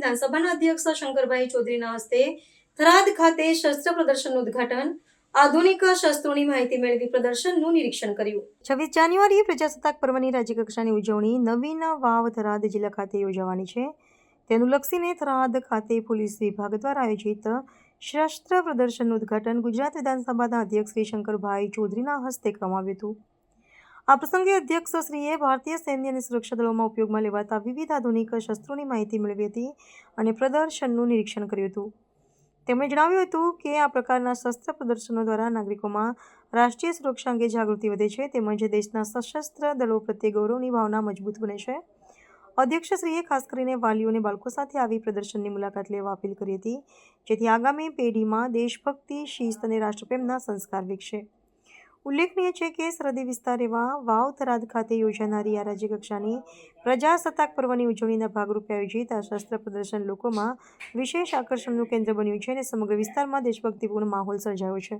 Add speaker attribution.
Speaker 1: વિધાનસભાના અધ્યક્ષ શંકરભાઈ ચૌધરીના હસ્તે થરાદ ખાતે શસ્ત્ર પ્રદર્શનનું ઉદ્ઘાટન, આધુનિક શસ્ત્રોની માહિતી મેળવી પ્રદર્શનનું નિરીક્ષણ કર્યું. છવ્વીસ જાન્યુઆરીએ પ્રજાસત્તાક પર્વની રાજ્યકક્ષાની ઉજવણી નવીન વાવ થરાદ જિલ્લા ખાતે યોજાવાની છે. તેનું લક્ષીને થરાદ ખાતે પોલીસ વિભાગ દ્વારા આયોજિત શસ્ત્ર પ્રદર્શનનું ઉદ્ઘાટન ગુજરાત વિધાનસભાના અધ્યક્ષ શ્રી શંકરભાઈ ચૌધરીના હસ્તે કરવામાં આવ્યું હતું. આ પ્રસંગે અધ્યક્ષશ્રીએ ભારતીય સૈન્ય અને સુરક્ષા દળોમાં ઉપયોગમાં લેવાતા વિવિધ આધુનિક શસ્ત્રોની માહિતી મેળવી હતી અને પ્રદર્શનનું નિરીક્ષણ કર્યું હતું. તેમણે જણાવ્યું હતું કે આ પ્રકારના શસ્ત્ર પ્રદર્શનો દ્વારા નાગરિકોમાં રાષ્ટ્રીય સુરક્ષા અંગે જાગૃતિ વધે છે તેમજ દેશના સશસ્ત્ર દળો પ્રત્યે ગૌરવની ભાવના મજબૂત બને છે. અધ્યક્ષશ્રીએ ખાસ કરીને વાલીઓ અને બાળકો સાથે આવી પ્રદર્શનની મુલાકાત લેવા અપીલ કરી હતી, જેથી આગામી પેઢીમાં દેશભક્તિ, શિસ્ત અને રાષ્ટ્રપ્રેમના સંસ્કાર વિકસે. ઉલ્લેખનીય છે કે સરહદી વિસ્તાર એવા વાવ થરાદ ખાતે યોજાનારી આ રાજ્યકક્ષાની પ્રજાસત્તાક પર્વની ઉજવણીના ભાગરૂપે આયોજિત આ શસ્ત્ર પ્રદર્શન લોકોમાં વિશેષ આકર્ષણનું કેન્દ્ર બન્યું છે અને સમગ્ર વિસ્તારમાં દેશભક્તિપૂર્ણ માહોલ સર્જાયો છે.